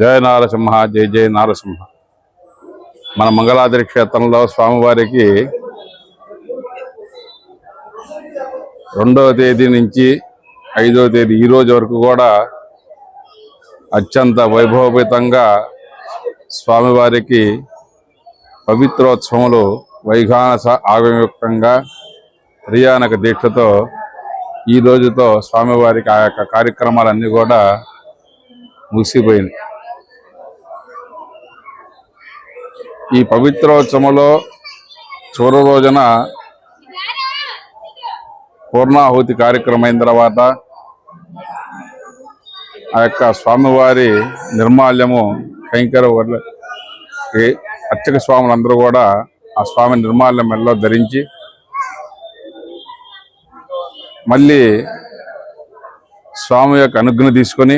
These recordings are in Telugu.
జయ నారసింహ జయ జయ నారసింహ. మన మంగళాద్రి క్షేత్రంలో స్వామివారికి రెండవ తేదీ నుంచి ఐదవ తేదీ ఈ రోజు వరకు కూడా అత్యంత వైభవపేతంగా స్వామివారికి పవిత్రోత్సవములు వైఘానస ఆగమయుక్తంగా రియానక దీక్షతో ఈ రోజుతో స్వామివారికి ఆ యొక్క కార్యక్రమాలన్నీ కూడా ముగిసిపోయినాయి. ఈ పవిత్రోత్సవంలో చివరి రోజున పూర్ణాహుతి కార్యక్రమం అయిన తర్వాత ఆ యొక్క స్వామివారి నిర్మాల్యము కైంకర వర్ల- అర్చక స్వాములందరూ కూడా ఆ స్వామి నిర్మాల్యం మెల్లో ధరించి మళ్ళీ స్వామి యొక్క అనుజ్ఞ తీసుకొని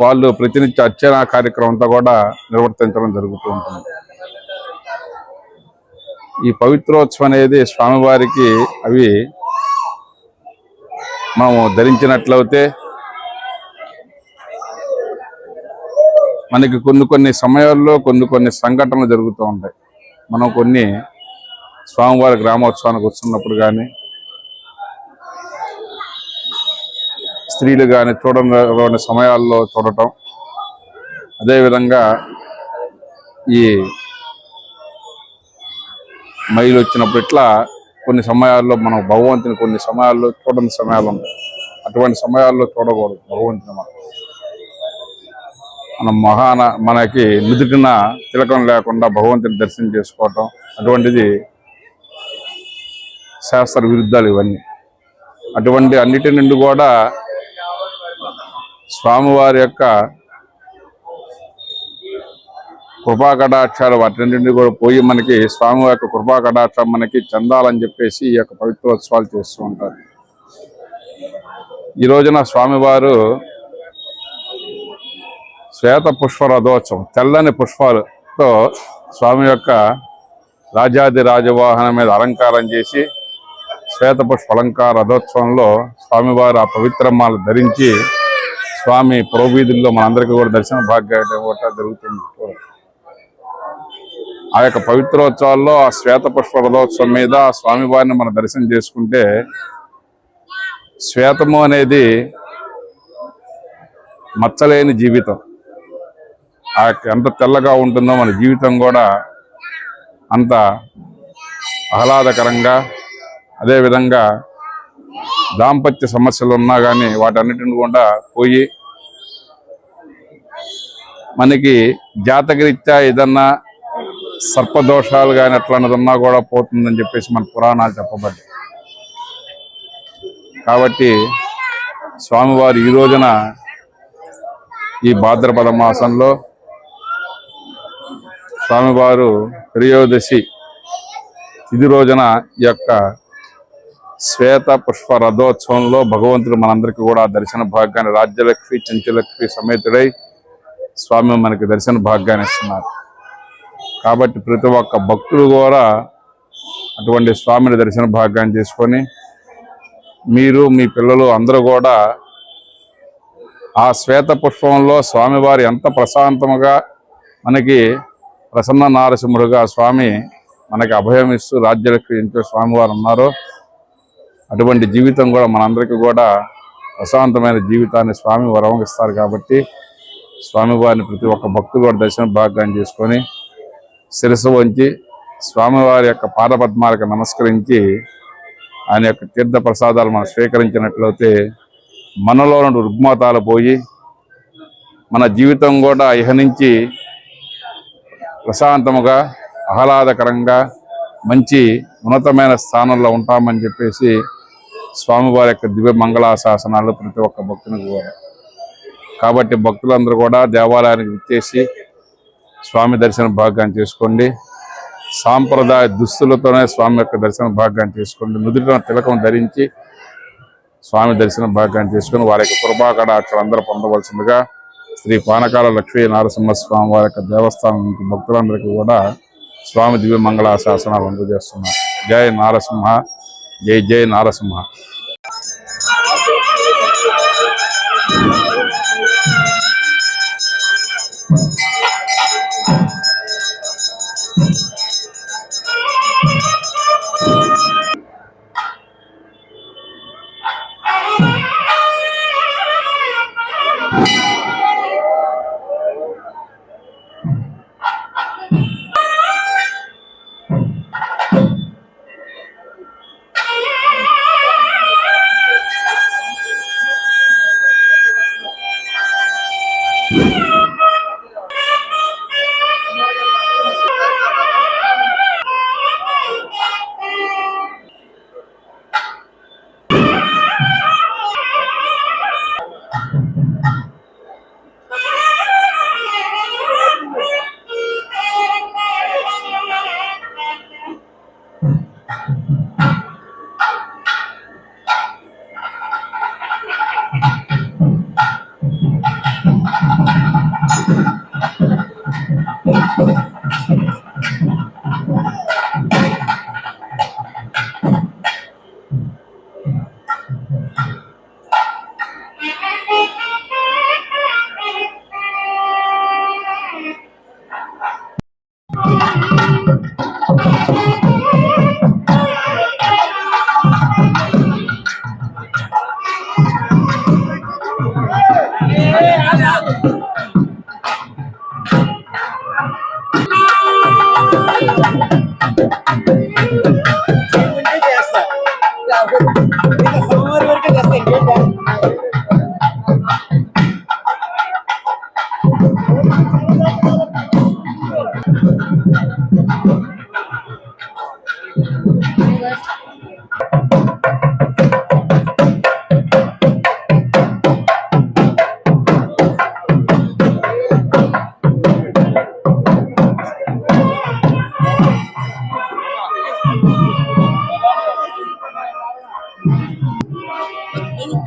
వాళ్ళు ప్రతినిత్య అర్చన కార్యక్రమం అంతా కూడా నిర్వర్తించడం జరుగుతూ ఉంటుంది. ఈ పవిత్రోత్సవం అనేది స్వామివారికి అవి మనము ధరించినట్లయితే మనకి కొన్ని కొన్ని సమయాల్లో కొన్ని కొన్ని సంఘటనలు జరుగుతూ ఉంటాయి. మనం కొన్ని స్వామివారి గ్రామోత్సవానికి వస్తున్నప్పుడు కానీ స్త్రీలు కానీ చూడని సమయాల్లో చూడటం. అదేవిధంగా ఈ మైలు వచ్చినప్పుడు ఇట్లా కొన్ని సమయాల్లో మనం భగవంతుని కొన్ని సమయాల్లో చూడని సమయాలు ఉంటాయి. అటువంటి సమయాల్లో చూడకూడదు భగవంతుని మనం. మన మహాన మనకి నుదుటిన తిలకం లేకుండా భగవంతుని దర్శనం చేసుకోవటం అటువంటిది శాస్త్ర విరుద్ధాలు ఇవన్నీ. అటువంటి అన్నిటి నుండి కూడా స్వామివారి యొక్క కృపా కటాక్షాలు వాటిన్నింటినీ కూడా పోయి మనకి స్వామి యొక్క కృపా కటాక్షం మనకి చెందాలని చెప్పేసి ఈ యొక్క పవిత్రోత్సవాలు చేస్తూ ఉంటారు. ఈ రోజున స్వామివారు శ్వేత పుష్ప రథోత్సవం తెల్లని పుష్పాలతో స్వామి యొక్క రాజాది రాజవాహనం మీద అలంకారం చేసి శ్వేత పుష్ప అలంకార రథోత్సవంలో స్వామివారు ఆ పవిత్రమాలు ధరించి స్వామి పురోవీధుల్లో మనందరికీ కూడా దర్శన భాగ్యం కూడా జరుగుతుంది. ఆ యొక్క పవిత్రోత్సవాల్లో ఆ శ్వేత పుష్ప రథోత్సవం మీద ఆ స్వామివారిని మనం దర్శనం చేసుకుంటే శ్వేతము అనేది మచ్చలేని జీవితం. ఆ యొక్క ఎంత తెల్లగా ఉంటుందో మన జీవితం కూడా అంత ఆహ్లాదకరంగా అదేవిధంగా దాంపత్య సమస్యలు ఉన్నా కానీ వాటన్నిటిని కూడా పోయి మనకి జాతకరీత్యా ఏదన్నా సర్పదోషాలు కానీ అట్లాంటిది ఉన్నా కూడా పోతుందని చెప్పేసి మన పురాణాలు చెప్పబడ్డాయి. కాబట్టి స్వామివారు ఈ రోజున ఈ భాద్రపద మాసంలో స్వామివారు త్రయోదశి ఇది రోజున ఈ యొక్క శ్వేత పుష్ప రథోత్సవంలో భగవంతుడు మనందరికీ కూడా దర్శన భాగ్యాన్ని రాజ్యలక్ష్మి చెంచలక్ష్మి సమేతుడై స్వామి మనకి దర్శన భాగ్యాన్ని ఇస్తున్నారు. కాబట్టి ప్రతి ఒక్క భక్తులు కూడా అటువంటి స్వామిని దర్శన భాగ్యాన్ని చేసుకొని మీరు మీ పిల్లలు అందరూ కూడా ఆ శ్వేత పుష్పంలో స్వామివారి ఎంత ప్రశాంతముగా మనకి ప్రసన్న నారసింహుడుగా స్వామి మనకి అభయం ఇస్తూ రాజ్యలక్ష్మి ఇంట్లో స్వామివారు ఉన్నారో. అటువంటి జీవితం కూడా మనందరికీ కూడా ప్రశాంతమైన జీవితాన్ని స్వామి వరమిస్తారు కాబట్టి స్వామివారిని ప్రతి ఒక్క భక్తులు కూడా దర్శన భాగ్యాన్ని చేసుకొని శిరస్సు వంచి స్వామివారి యొక్క పాదపద్మాలకు నమస్కరించి ఆయన యొక్క తీర్థ ప్రసాదాలు మనం స్వీకరించినట్లయితే మనలో ఉన్న రుగ్మతాలు పోయి మన జీవితం కూడా ఇహ నుంచి ప్రశాంతముగా ఆహ్లాదకరంగా మంచి ఉన్నతమైన స్థానంలో ఉంటామని చెప్పేసి స్వామివారి యొక్క దివ్య మంగళాశాసనాలు ప్రతి ఒక్క భక్తునికి కూడా. కాబట్టి భక్తులందరూ కూడా దేవాలయానికి విచ్చేసి స్వామి దర్శన భాగ్యాన్ని చేసుకోండి. సాంప్రదాయ దుస్తులతోనే స్వామి యొక్క దర్శన భాగ్యాన్ని చేసుకోండి. నుదుటిన తిలకం ధరించి స్వామి దర్శన భాగ్యాన్ని చేసుకుని వారి యొక్క కృపాకటాక్షలు అందరూ పొందవలసిందిగా శ్రీ పానకాల లక్ష్మీ నరసింహస్వామి వారి యొక్క దేవస్థానం నుంచి భక్తులందరికీ కూడా స్వామి దివ్య మంగళాశాసనాలు అందజేస్తున్నారు జయ నారసింహ. జై జై నారసింహ.